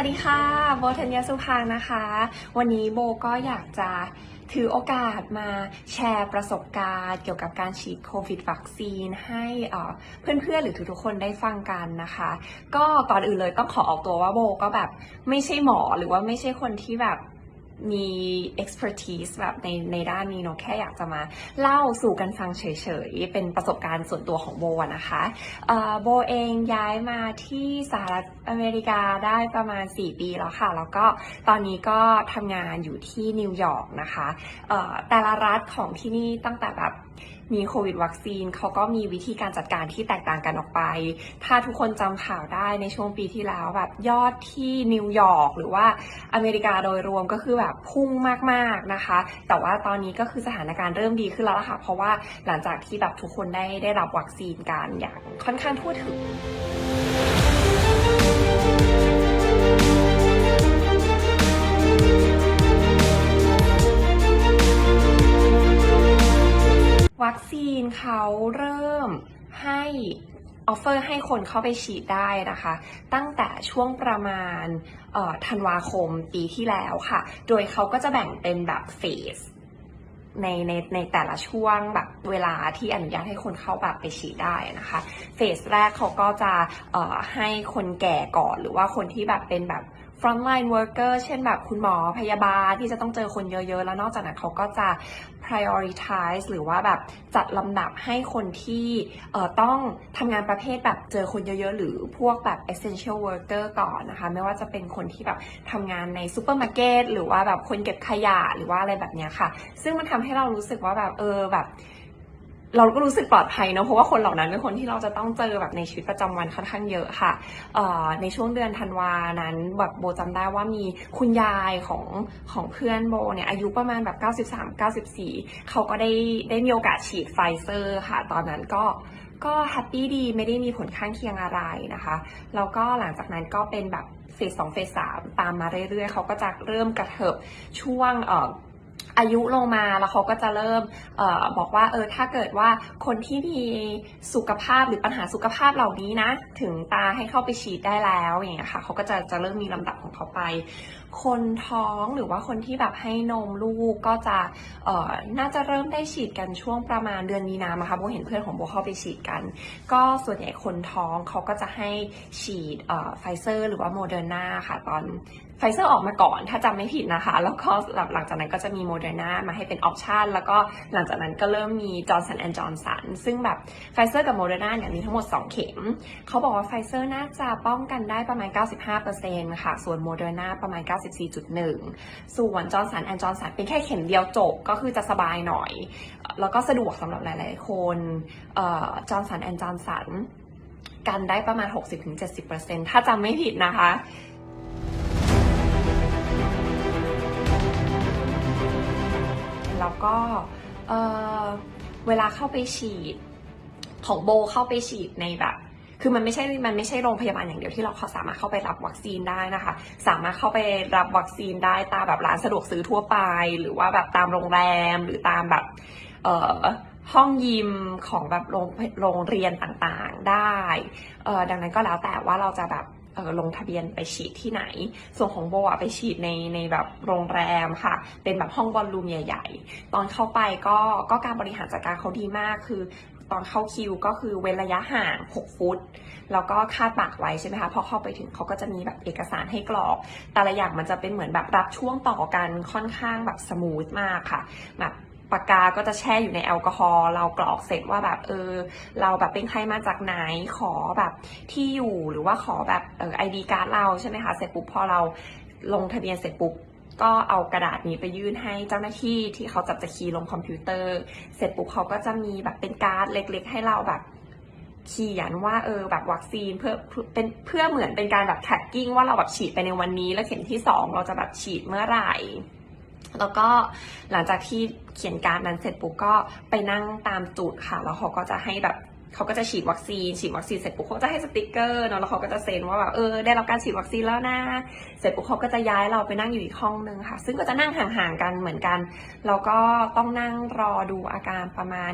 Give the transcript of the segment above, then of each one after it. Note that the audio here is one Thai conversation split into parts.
วัสดีค่ะ โบธัญญสุภางนะคะ วันนี้โบก็อยากจะถือโอกาสมาแชร์ประสบการณ์เกี่ยวกับการฉีดโควิดวัคซีนให้เอ่อเพื่อนๆ หรือทุกๆ คนได้ฟังกันนะคะ ก็ก่อนอื่นเลยต้องขอออกตัวว่าโบก็แบบไม่ใช่หมอหรือว่าไม่ใช่คนที่แบบ มี expertise แบบในในด้านนี้เนาะแค่อยากจะมาเล่าสู่กันฟังเฉยๆ เป็นประสบการณ์ส่วนตัวของโบนะคะโบเองย้ายมาที่สหรัฐอเมริกาได้ประมาณ 4 ปีแล้วค่ะ แล้วก็ตอนนี้ก็ทำงานอยู่ที่นิวยอร์กนะคะแต่ละรัฐของที่นี่ตั้งแต่แบบ มีโควิดวัคซีนเขาก็มีวิธีการจัดการที่แตกต่างกันออกไป ถ้าทุกคนจำข่าวได้ในช่วงปีที่แล้วแบบยอดที่นิวยอร์กหรือว่าอเมริกาโดยรวมก็คือแบบพุ่งมากๆนะคะ แต่ว่าตอนนี้ก็คือสถานการณ์เริ่มดีขึ้นแล้วล่ะค่ะ เพราะว่าหลังจากที่แบบทุกคนได้ได้รับวัคซีนกันอย่างค่อนข้างทั่วถึงีนเขาเริ่มให้ออฟเฟอร์ให้คนเข้าไปฉีดได้นะคะ ตั้งแต่ช่วงประมาณธันวาคมปีที่แล้วค่ะ โดยเขาก็จะแบ่งเป็นแบบเฟสในในในแต่ละช่วงแบบเวลาที่อนุญาตให้คนเข้าแบบไปฉีดได้นะคะ เฟสแรกเขาก็จะให้คนแก่ก่อนหรือว่าคนที่แบบเป็นแบบ frontline worker เช่นแบบคุณหมอพยาบาลที่จะต้องเจอคนเยอะๆ แล้วนอกจากนั้นเขาก็จะ prioritize หรือว่าแบบจัดลำดับให้คนที่ต้องทำงานประเภทแบบเจอคนเยอะๆ หรือพวกแบบ essential worker ก่อนนะคะ ไม่ว่าจะเป็นคนที่แบบทำงานในซูเปอร์มาร์เก็ตหรือว่าแบบคนเก็บขยะหรือว่าอะไรแบบเนี้ยค่ะ ซึ่งมันทำให้เรารู้สึกว่าแบบเออแบบ เราก็รู้สึกปลอดภัยเนอะเพราะว่าคนเหล่านั้นเป็นคนที่เราจะต้องเจอแบบในชีวิตประจำวันค่อนข้างเยอะค่ะในช่วงเดือนธันวานั้นแบบโบจำได้ว่ามีคุณยายของของเพื่อนโบเนี่ยอายุประมาณแบบ 93 94 เขาก็ได้ได้มีโอกาสฉีดไฟเซอร์ค่ะ ตอนนั้นก็ก็แฮปปี้ดีไม่ได้มีผลข้างเคียงอะไรนะคะแล้วก็หลังจากนั้นก็เป็นแบบเฟสสองเฟสสามตามมาเรื่อยๆเขาก็จะเริ่มกระเถิบช่วงเอายุลงมาแล้วเขาก็จะเริ่มออบอกว่าเออถ้าเกิดว่าคนที่มีสุขภาพหรือปัญหาสุขภาพเหล่านี้นะ ถึงตาให้เข้าไปฉีดได้แล้วอย่างเงี้ยค่ะเขาก็จะจะเริ่มมีลำดับของเขาไป คนท้องหรือว่าคนที่แบบให้นมลูกก็จะเออน่าจะเริ่มได้ฉีดกันช่วงประมาณเดือนมีนาค่ะโบเห็นเพื่อนของโบเข้าไปฉีดกัน ก็ส่วนใหญ่คนท้องเขาก็จะให้ฉีดไฟเซอร์ หรือว่าโมเดอร์นาค่ะตอน ไฟเซอร์ออกมาก่อนถ้าจำไม่ผิดนะคะ แล้วก็หลังจากนั้นก็จะมีโมเดอร์นามาให้เป็นออปชันแล้วก็หลังจากนั้นก็เริ่มมีจอร์นสันแอนด์จอร์นสันซึ่งแบบไฟเซอร์กับโมเดอร์นาเนี่ยมีทั้งหมด 2 เข็ม เขาบอกว่าไฟเซอร์น่าจะป้องกันได้ประมาณ 95%ค่ะ ส่วนโมเดอร์นาประมาณ 94.1 ส่วนจอร์นสันแอนด์จอร์นสันเป็นแค่เข็มเดียวจบก็คือจะสบายหน่อย แล้วก็สะดวกสำหรับหลาย ๆ คนจอร์นสันแอนด์จอร์นสันกันได้ประมาณ 60-70%ถ้าจำไม่ผิดนะคะ แล้วก็เออเวลาเข้าไปฉีดของโบเข้าไปฉีดในแบบ คือมันไม่ใช่ มันไม่ใช่โรงพยาบาลอย่างเดียวที่เราสามารถเข้าไปรับวัคซีนได้นะคะ สามารถเข้าไปรับวัคซีนได้ตามแบบร้านสะดวกซื้อทั่วไป หรือว่าแบบตามโรงแรมหรือตามแบบเห้องยิมของแบบโรงโรงเรียนต่างๆได้เออดังนั้นก็แล้วแต่ว่าเราจะแบบ ลงทะเบียนไปฉีดที่ไหน ส่วนของโบอะไปฉีดในในแบบโรงแรมค่ะ เป็นแบบห้องบอลลูมใหญ่ๆ ตอนเข้าไปก็ก็การบริหารจัดการเขาดีมากคือตอนเข้าคิวก็คือเว้นระยะห่าง 6 ฟุต แล้วก็คาดปากไว้ใช่ไหมคะพอเข้าไปถึงเขาก็จะมีแบบเอกสารให้กรอก แต่ละอย่างมันจะเป็นเหมือนแบบรับช่วงต่อกันค่อนข้างแบบสมูทมากค่ะแบบ ปากกาก็จะแช่อยู่ในแอลกอฮอล์เรากรอกเสร็จว่าแบบเออ เราแบบเป็นใครมาจากไหนขอแบบที่อยู่หรือว่าขอแบบเออไอดีการ์ดเราใช่ไหมคะเสร็จปุ๊บพอเราลงทะเบียนเสร็จปุ๊บก็เอากระดาษนี้ไปยื่นให้เจ้าหน้าที่ที่เขาจับจะคีย์ลงคอมพิวเตอร์ เสร็จปุ๊บเขาก็จะมีแบบเป็นการ์ดเล็ก ๆ ให้เราแบบเขียนว่าเออแบบวัคซีนเพื่อเพื่อเป็นเพื่อเหมือนเป็นการแบบ tracking ว่าเราแบบฉีดไปในวันนี้ แล้วเข็มที่สองเราจะแบบฉีดเมื่อไหร่ แล้วก็หลังจากที่เขียนการดนั้นเสร็จปุ๊บก็ไปนั่งตามจุดค่ะ แล้วเขาก็จะให้แบบเขาก็จะฉีดวัคซีน ฉีดวัคซีนเสร็จปุ๊บเขาจะให้สติกเกอร์เนาะแล้วเขาก็จะเซ็นว่าแบบเออได้รับการฉีดวัคซีนแล้วนะ เสร็จปุ๊บเขาก็จะย้ายเราไปนั่งอยู่อีกห้องนึงค่ะ ซึ่งก็จะนั่งห่างๆกันเหมือนกัน แล้วก็ต้องนั่งรอดูอาการประมาณ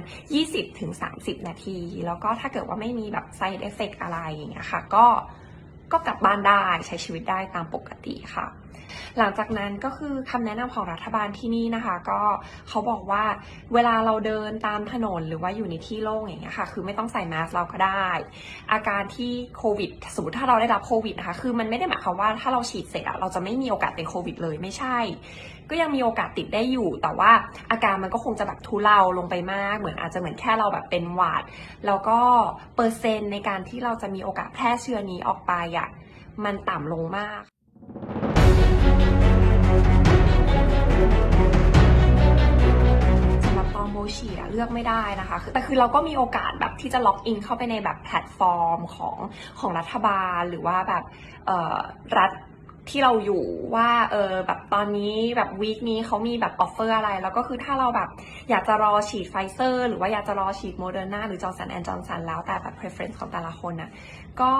20-30 นาที แล้วก็ถ้าเกิดว่าไม่มีแบบ side effect อะไรอย่างเงี้ยค่ะ ก็ก็กลับบ้านได้ใช้ชีวิตได้ตามปกติค่ะ หลังจากนั้นก็คือคำแนะนำของรัฐบาลที่นี่นะคะ ก็เขาบอกว่าเวลาเราเดินตามถนนหรือว่าอยู่ในที่โล่งอย่างเงี้ยค่ะ คือไม่ต้องใส่แมสเราก็ได้ อาการที่โควิดสมมติถ้าเราได้รับโควิดนะคะคือมันไม่ได้หมายความว่าถ้าเราฉีดเสร็จอะเราจะไม่มีโอกาสเป็นโควิดเลยไม่ใช่ ก็ยังมีโอกาสติดได้อยู่ แต่ว่าอาการมันก็คงจะแบบทุเลาลงไปมาก เหมือนอาจจะเหมือนแค่เราแบบเป็นหวัดแล้วก็เปอร์เซ็นต์ในการที่เราจะมีโอกาสแพร่เชื้อนี้ออกไปอะมันต่ำลงมาก สำหรับตอนโบฉีอะเลือกไม่ได้นะคะ แต่คือเราก็มีโอกาสแบบที่จะล็อกอินเข้าไปในแบบแพลตฟอร์มของของรัฐบาลหรือว่าแบบรัฐที่เราอยู่ว่าเออแบบตอนนี้แบบวีคนี้เขามีแบบออฟเฟอร์อะไร แล้วก็คือถ้าเราแบบอยากจะรอฉีดไฟเซอร์ หรือว่าอยากจะรอฉีดโมเดอร์นาหรือจอร์ n แอนจอร์สันแล้วแต่แบบ preference ของแต่ละคนนะก็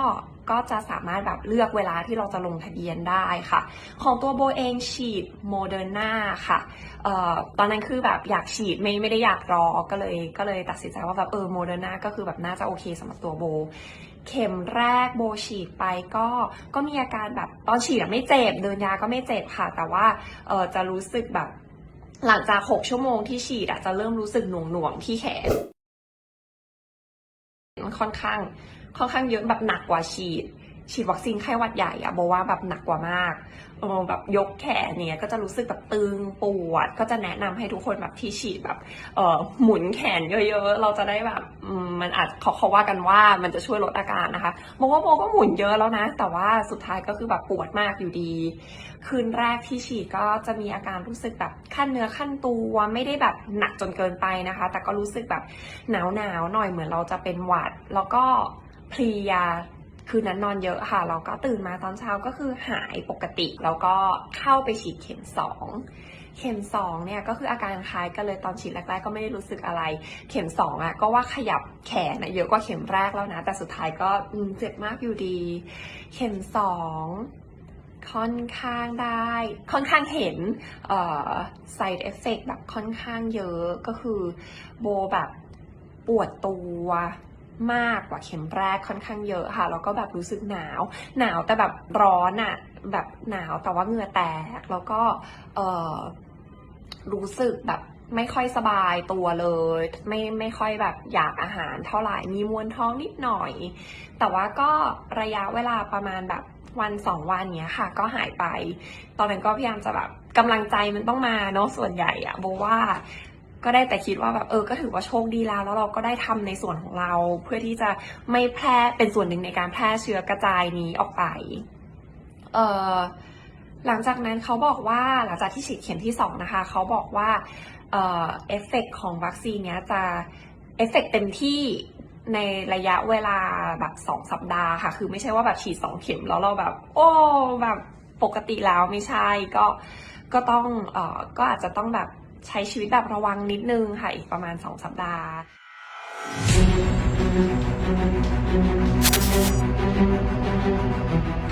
ก็จะสามารถแบบเลือกเวลาที่เราจะลงทะเบียนได้ค่ะ ของตัวโบเองฉีดโมเดอร์นาค่ะออตอนนั้นคือแบบอยากฉีดไม่ไม่ได้อยากรอก็เลย ก็เลยตัดสินใจว่าแบบเออโมเดอร์นาก็คือแบบน่าจะโอเคสำหรับตัวโบ เข็มแรกโบฉีดไปก็ก็มีอาการแบบตอนฉีดไม่เจ็บเดินยาก็ไม่เจ็บค่ะ แต่ว่าเออจะรู้สึกแบบหลังจาก 6 ชั่วโมงที่ฉีดอะจะเริ่มรู้สึกหน่วงหน่วงๆที่แขน ค่อนข้างค่อนข้างเยอะแบบหนักกว่าฉีด ฉีดวัคซีนไข้หวัดใหญ่อะโบว่าแบบหนักกว่ามากเออแบบยกแขนเนี่ยก็จะรู้สึกแบบตึงปวด ก็จะแนะนำให้ทุกคนแบบที่ฉีดแบบเออหมุนแขนเยอะๆ เราจะได้แบบมันอาจเขาเขาว่ากันว่ามันจะช่วยลดอาการนะคะโบว่าโบก็หมุนเยอะแล้วนะ แต่ว่าสุดท้ายก็คือแบบปวดมากอยู่ดี คืนแรกที่ฉีดก็จะมีอาการรู้สึกแบบขั้นเนื้อขั้นตัวไม่ได้แบบหนักจนเกินไปนะคะ แต่ก็รู้สึกแบบหนาวหนาวๆหน่อยเหมือนเราจะเป็นหวัด แล้วก็เพลีย คืนนั้นนอนเยอะค่ะแล้วก็ตื่นมาตอนเช้าก็คือหายปกติ แล้วก็เข้าไปฉีดเข็มสองเข็มสองเนี่ยก็คืออาการคล้ายกันเลยตอนฉีดแรกๆก็ไม่ได้รู้สึกอะไร เข็มสองอะก็ว่าขยับแขนอะเยอะกว่าเข็มแรกแล้วนะ แต่สุดท้ายก็เจ็บมากอยู่ดี เข็มสองค่อนข้างได้ ค่อนข้างเห็นเอ่อ side effect แบบค่อนข้างเยอะก็คือโบแบบปวดตัว มากกว่าเข็มแรกค่อนข้างเยอะค่ะแล้วก็แบบรู้สึกหนาว หนาวแต่แบบร้อนอะ่ะแบบหนาวแต่ว่าเหงื่อแตกแล้วก็เออรู้สึกแบบไม่ค่อยสบายตัวเลย ไม่ไม่ค่อยแบบอยากอาหารเท่าไหร่มีมวนท้องนิดหน่อย แต่ว่าก็ระยะเวลาประมาณแบบวันสองวันเนี้ยค่ะ ก็หายไป ตอนนั้นก็พยายามจะแบบกำลังใจมันต้องมาเนาะส่วนใหญ่อะโบว่า ก็ได้แต่คิดว่าแบบเออก็ถือว่าโชคดีแล้ว แล้วเราก็ได้ทำในส่วนของเรา เพื่อที่จะไม่แพร่เป็นส่วนหนึ่งในการแพร่เชื้อกระจายนี้ออกไปเออหลังจากนั้นเขาบอกว่าหลังจากที่ฉีดเข็มที่สองนะคะเขาบอกว่าเออเอฟเฟกของวัคซีนเนี้ยจะเอฟเฟกเต็มที่ในระยะเวลาแบบสองสัปดาห์ค่ะ คือไม่ใช่ว่าแบบฉีดสองเข็มแล้วเราแบบ โอ้แบบปกติแล้วไม่ใช่ก็ก็ต้องเอ่อก็อาจจะต้องแบบ ใช้ชีวิตแบบระวังนิดนึงค่ะ อีกประมาณ 2 สัปดาห์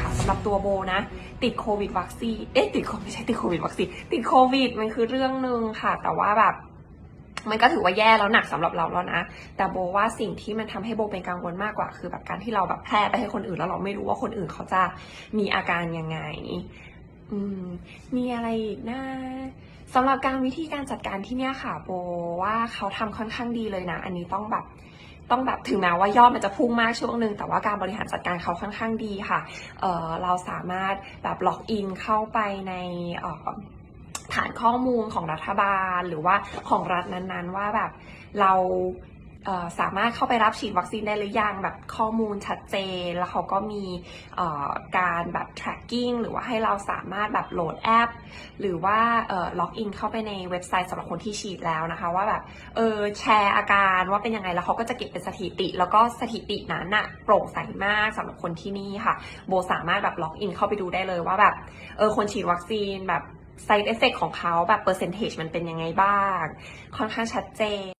ค่ะสำหรับตัวโบนะ ติดโควิดวัคซีนเอ๊ะติดโคไม่ใช่ติดโควิดวัคซีนติดโควิดมันคือเรื่องหนึ่งค่ะ แต่ว่าแบบมันก็ถือว่าแย่แล้วหนักสำหรับเราแล้วนะ แต่โบว่าสิ่งที่มันทำให้โบเป็นกังวลมากกว่า คือแบบการที่เราแบบแพร่ไปให้คนอื่นแล้วเราไม่รู้ว่าคนอื่นเขาจะมีอาการยังไง อืม มีอะไรอีกนะ สำหรับการวิธีการจัดการที่เนี่ยค่ะโบว่าเขาทำค่อนข้างดีเลยนะ อันนี้ต้องแบบต้องแบบถึงแม้ว่ายอดมันจะพุ่งมากช่วงหนึ่งแต่ว่าการบริหารจัดการเขาค่อนข้างดีค่ะเอ่อเราสามารถแบบล็อกอินเข้าไปในฐานข้อมูลของรัฐบาลหรือว่าของรัฐนั้นๆ ว่าแบบเรา สามารถเข้าไปรับฉีดวัคซีนได้หรือยังแบบข้อมูลชัดเจน แล้วเขาก็มีการแบบ tracking หรือว่าให้เราสามารถแบบโหลดแอป หรือว่าล็อกอินเข้าไปในเว็บไซต์สำหรับคนที่ฉีดแล้วนะคะ ว่าแบบเออแชร์อาการว่าเป็นยังไงแล้วเขาก็จะเก็บเป็นสถิติ แล้วก็สถิตินั้นน่ะโปร่งใสมากสำหรับคนที่นี่ค่ะ โบสามารถแบบล็อกอินเข้าไปดูได้เลยว่าแบบเออคนฉีดวัคซีนแบบ side effect ของเขาแบบเปอร์เซนเทจมันเป็นยังไงบ้าง ค่อนข้างชัดเจน